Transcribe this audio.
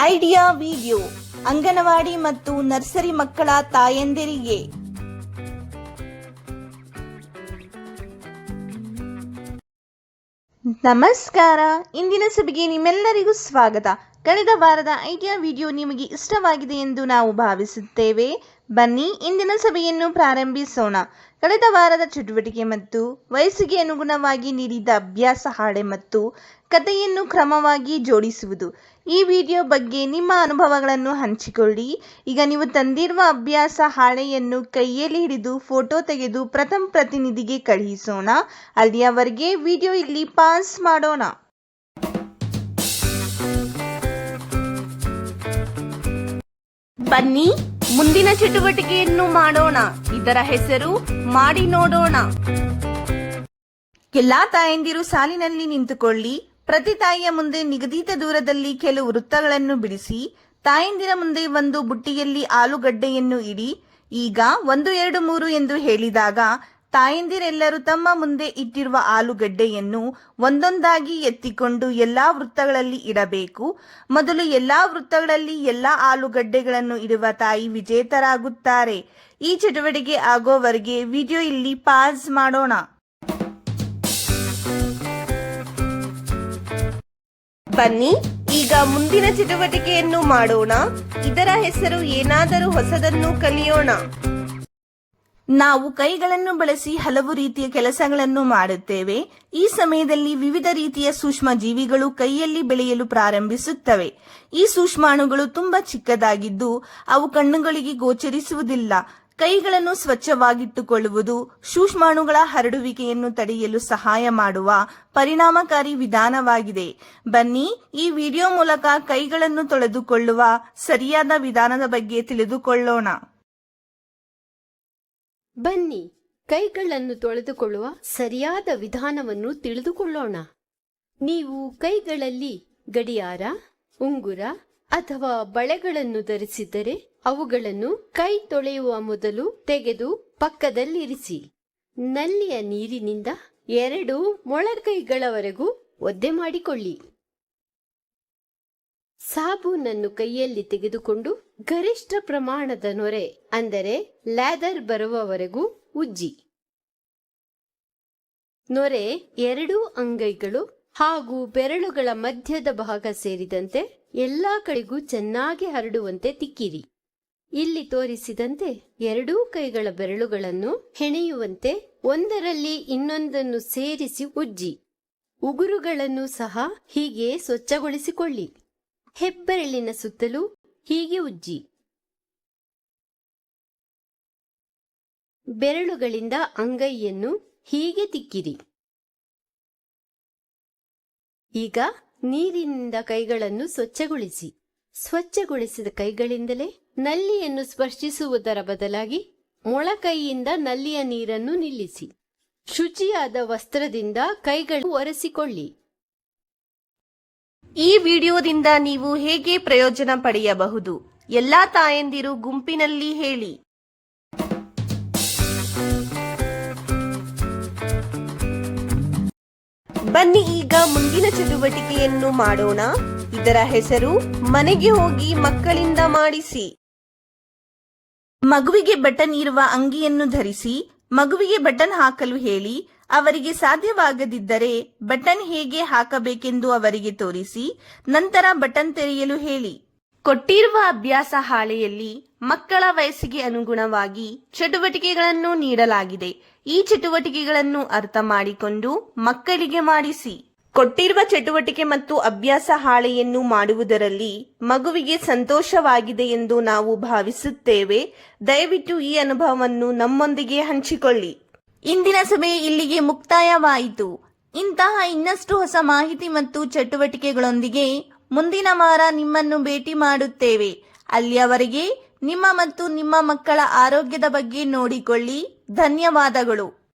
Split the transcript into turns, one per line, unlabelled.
Idea video anganwadi ಮತ್ತು nursery ಮಕ್ಕಳ ತಾಯಂದಿರಿಗೆ. ನಮಸ್ಕಾರ ಇಂದಿನ ಸಭೆಗೆ ನಿಮ್ಮೆಲ್ಲರಿಗೂ ಸ್ವಾಗತ. ಕಳೆದ ವಾರದ ಐಡಿಯಾ ವಿಡಿಯೋ ನಿಮಗೆ ಇಷ್ಟವಾಗಿದೆ ಎಂದು ನಾವು ಭಾವಿಸುತ್ತೇವೆ. ಬನ್ನಿ, ಇಂದಿನ ಸಭೆಯನ್ನು ಪ್ರಾರಂಭಿಸೋಣ. ಕಳೆದ ವಾರದ ಚಟುವಟಿಕೆ ಮತ್ತು ವಯಸ್ಸಿಗೆ ಅನುಗುಣವಾಗಿ ನೀಡಿದ ಅಭ್ಯಾಸ ಹಾಳೆ ಮತ್ತು ಕಥೆಯನ್ನು ಕ್ರಮವಾಗಿ ಜೋಡಿಸುವುದು. ಈ ವಿಡಿಯೋ ಬಗ್ಗೆ ನಿಮ್ಮ ಅನುಭವಗಳನ್ನು ಹಂಚಿಕೊಳ್ಳಿ. ಈಗ ನೀವು ತಂದಿರುವ ಅಭ್ಯಾಸ, ಹಾಳೆಯನ್ನು ಕೈಯಲ್ಲಿ ಹಿಡಿದು ಫೋಟೋ ತೆಗೆದು ಪ್ರಥಮ ಪ್ರತಿನಿಧಿಗೆ ಕಳುಹಿಸೋಣ. ಅಲ್ಲಿಯವರೆಗೆ ವಿಡಿಯೋ ಇಲ್ಲಿ ಪಾಸ್ ಮಾಡೋಣ. ಬನ್ನಿ, ಮುಂದಿನ ಚಟುವಟಿಕೆಯನ್ನು ಮಾಡೋಣ. ಇದರ ಹೆಸರು ಮಾಡಿ ನೋಡೋಣ. ಎಲ್ಲಾ ತಾಯಂದಿರು ಸಾಲಿನಲ್ಲಿ ನಿಂತುಕೊಳ್ಳಿ. ಪ್ರತಿ ತಾಯಿಯ ಮುಂದೆ ನಿಗದಿತ ದೂರದಲ್ಲಿ ಕೆಲವು ವೃತ್ತಗಳನ್ನು ಬಿಡಿಸಿ, ತಾಯಂದಿರ ಮುಂದೆ ಒಂದು ಬುಟ್ಟಿಯಲ್ಲಿ ಆಲೂಗಡ್ಡೆಯನ್ನು ಇಡಿ. ಈಗ ಒಂದು, ಎರಡು, ಮೂರು ಎಂದು ಹೇಳಿದಾಗ ತಾಯಂದಿರೆಲ್ಲರೂ ತಮ್ಮ ಮುಂದೆ ಇಟ್ಟಿರುವ ಆಲೂಗಡ್ಡೆಯನ್ನು ಒಂದೊಂದಾಗಿ ಎತ್ತಿಕೊಂಡು ಎಲ್ಲಾ ವೃತ್ತಗಳಲ್ಲಿ ಇಡಬೇಕು. ಮೊದಲು ಎಲ್ಲಾ ವೃತ್ತಗಳಲ್ಲಿ ಎಲ್ಲಾ ಆಲೂಗಡ್ಡೆಗಳನ್ನು ಇಡುವ ತಾಯಿ ವಿಜೇತರಾಗುತ್ತಾರೆ. ಈ ಚಟುವಟಿಕೆ ಆಗೋವರೆಗೆ ವಿಡಿಯೋ ಇಲ್ಲಿ ಪಾಸ್ ಮಾಡೋಣ. ಬನ್ನಿ, ಈಗ ಮುಂದಿನ ಚಟುವಟಿಕೆಯನ್ನು ಮಾಡೋಣ. ಇದರ ಹೆಸರು ಏನಾದರೂ ಹೊಸದನ್ನು ಕಲಿಯೋಣ. ನಾವು ಕೈಗಳನ್ನು ಬಳಸಿ ಹಲವು ರೀತಿಯ ಕೆಲಸಗಳನ್ನು ಮಾಡುತ್ತೇವೆ. ಈ ಸಮಯದಲ್ಲಿ ವಿವಿಧ ರೀತಿಯ ಸೂಕ್ಷ್ಮ ಜೀವಿಗಳು ಕೈಯಲ್ಲಿ ಬೆಳೆಯಲು ಪ್ರಾರಂಭಿಸುತ್ತವೆ. ಈ ಸೂಕ್ಷ್ಮಾಣುಗಳು ತುಂಬಾ ಚಿಕ್ಕದಾಗಿದ್ದು, ಅವು ಕಣ್ಣುಗಳಿಗೆ ಗೋಚರಿಸುವುದಿಲ್ಲ. ಕೈಗಳನ್ನು ಸ್ವಚ್ಛವಾಗಿಟ್ಟುಕೊಳ್ಳುವುದು, ಸೂಕ್ಷ್ಮಾಣುಗಳ ಹರಡುವಿಕೆಯನ್ನು ತಡೆಯಲು ಸಹಾಯ ಮಾಡುವ ಪರಿಣಾಮಕಾರಿ ವಿಧಾನವಾಗಿದೆ. ಬನ್ನಿ, ಈ ವಿಡಿಯೋ ಮೂಲಕ ಕೈಗಳನ್ನು ತೊಳೆದುಕೊಳ್ಳುವ ಸರಿಯಾದ ವಿಧಾನದ ಬಗ್ಗೆ ತಿಳಿದುಕೊಳ್ಳೋಣ.
ಬನ್ನಿ, ಕೈಗಳನ್ನು ತೊಳೆದುಕೊಳ್ಳುವ ಸರಿಯಾದ ವಿಧಾನವನ್ನು ತಿಳಿದುಕೊಳ್ಳೋಣ. ನೀವು ಕೈಗಳಲ್ಲಿ ಗಡಿಯಾರ, ಉಂಗುರ ಅಥವಾ ಬಳೆಗಳನ್ನು ಧರಿಸಿದ್ದರೆ ಅವುಗಳನ್ನು ಕೈ ತೊಳೆಯುವ ಮೊದಲು ತೆಗೆದು ಪಕ್ಕದಲ್ಲಿರಿಸಿ. ನಲ್ಲಿಯ ನೀರಿನಿಂದ ಎರಡು ಮೊಳಕೈಗಳವರೆಗೂ ಒದ್ದೆ ಮಾಡಿಕೊಳ್ಳಿ. ಸಾಬೂನನ್ನು ಕೈಯಲ್ಲಿ ತೆಗೆದುಕೊಂಡು ಗರಿಷ್ಠ ಪ್ರಮಾಣದ ನೊರೆ, ಅಂದರೆ ಲ್ಯಾದರ್ ಬರುವವರೆಗೂ ಉಜ್ಜಿ. ನೊರೆ ಎರಡೂ ಅಂಗೈಗಳು ಹಾಗೂ ಬೆರಳುಗಳ ಮಧ್ಯದ ಭಾಗ ಸೇರಿದಂತೆ ಎಲ್ಲಾ ಕಡೆಗೂ ಚೆನ್ನಾಗಿ ಹರಡುವಂತೆ ತಿಕ್ಕಿರಿ. ಇಲ್ಲಿ ತೋರಿಸಿದಂತೆ ಎರಡೂ ಕೈಗಳ ಬೆರಳುಗಳನ್ನು ಹೆಣೆಯುವಂತೆ ಒಂದರಲ್ಲಿ ಇನ್ನೊಂದನ್ನು ಸೇರಿಸಿ ಉಜ್ಜಿ. ಉಗುರುಗಳನ್ನು ಸಹ ಹೀಗೆ ಸ್ವಚ್ಛಗೊಳಿಸಿಕೊಳ್ಳಿ. ಹೆಬ್ಬೆರಳಿನ ಸುತ್ತಲೂ ಹೀಗೆ ಉಜ್ಜಿ. ಬೆರಳುಗಳಿಂದ ಅಂಗೈಯನ್ನು ಹೀಗೆ ತಿಕ್ಕಿರಿ. ಈಗ ನೀರಿನಿಂದ ಕೈಗಳನ್ನು ಸ್ವಚ್ಛಗೊಳಿಸಿ. ಸ್ವಚ್ಛಗೊಳಿಸಿದ ಕೈಗಳಿಂದಲೇ ನಲ್ಲಿಯನ್ನು ಸ್ಪರ್ಶಿಸುವುದರ ಬದಲಾಗಿ ಮೊಳಕೈಯಿಂದ ನಲ್ಲಿಯ ನೀರನ್ನು ನಿಲ್ಲಿಸಿ. ಶುಚಿಯಾದ ವಸ್ತ್ರದಿಂದ ಕೈಗಳು ಒರೆಸಿಕೊಳ್ಳಿ.
ಈ ವಿಡಿಯೋದಿಂದ ನೀವು ಹೇಗೆ ಪ್ರಯೋಜನ ಪಡೆಯಬಹುದು? ಎಲ್ಲಾ ತಾಯಂದಿರು ಗುಂಪಿನಲ್ಲಿ ಹೇಳಿ. ಬನ್ನಿ ಈಗ ಮುಂದಿನ ಚಟುವಟಿಕೆಯನ್ನು ಮಾಡೋಣ. ಇದರ ಹೆಸರು, ಮನೆಗೆ ಹೋಗಿ ಮಕ್ಕಳಿಂದ ಮಾಡಿಸಿ. ಮಗುವಿಗೆ ಬಟನ್ ಇರುವ ಅಂಗಿಯನ್ನು ಧರಿಸಿ, ಮಗುವಿಗೆ ಬಟನ್ ಹಾಕಲು ಹೇಳಿ. ಅವರಿಗೆ ಸಾಧ್ಯವಾಗದಿದ್ದರೆ ಬಟನ್ ಹೇಗೆ ಹಾಕಬೇಕೆಂದು ಅವರಿಗೆ ತೋರಿಸಿ, ನಂತರ ಬಟನ್ ತೆರೆಯಲು ಹೇಳಿ. ಕೊಟ್ಟಿರುವ ಅಭ್ಯಾಸ ಹಾಳೆಯಲ್ಲಿ ಮಕ್ಕಳ ವಯಸ್ಸಿಗೆ ಅನುಗುಣವಾಗಿ ಚಟುವಟಿಕೆಗಳನ್ನು ನೀಡಲಾಗಿದೆ. ಈ ಚಟುವಟಿಕೆಗಳನ್ನು ಅರ್ಥ ಮಾಡಿಕೊಂಡು ಮಕ್ಕಳಿಗೆ ಮಾಡಿಸಿ. ಕೊಟ್ಟಿರುವ ಚಟುವಟಿಕೆ ಮತ್ತು ಅಭ್ಯಾಸ ಹಾಳೆಯನ್ನು ಮಾಡುವುದರಲ್ಲಿ ಮಗುವಿಗೆ ಸಂತೋಷವಾಗಿದೆ ಎಂದು ನಾವು ಭಾವಿಸುತ್ತೇವೆ. ದಯವಿಟ್ಟು ಈ ಅನುಭವವನ್ನು ನಮ್ಮೊಂದಿಗೆ ಹಂಚಿಕೊಳ್ಳಿ. ಇಂದಿನ ಸಭೆ ಇಲ್ಲಿಗೆ ಮುಕ್ತಾಯವಾಯಿತು. ಇಂತಹ ಇನ್ನಷ್ಟು ಹೊಸ ಮಾಹಿತಿ ಮತ್ತು ಚಟುವಟಿಕೆಗಳೊಂದಿಗೆ ಮುಂದಿನ ವಾರ ನಿಮ್ಮನ್ನು ಭೇಟಿ ಮಾಡುತ್ತೇವೆ. ಅಲ್ಲಿಯವರೆಗೆ ನಿಮ್ಮ ಮತ್ತು ನಿಮ್ಮ ಮಕ್ಕಳ ಆರೋಗ್ಯದ ಬಗ್ಗೆ ನೋಡಿಕೊಳ್ಳಿ. ಧನ್ಯವಾದಗಳು.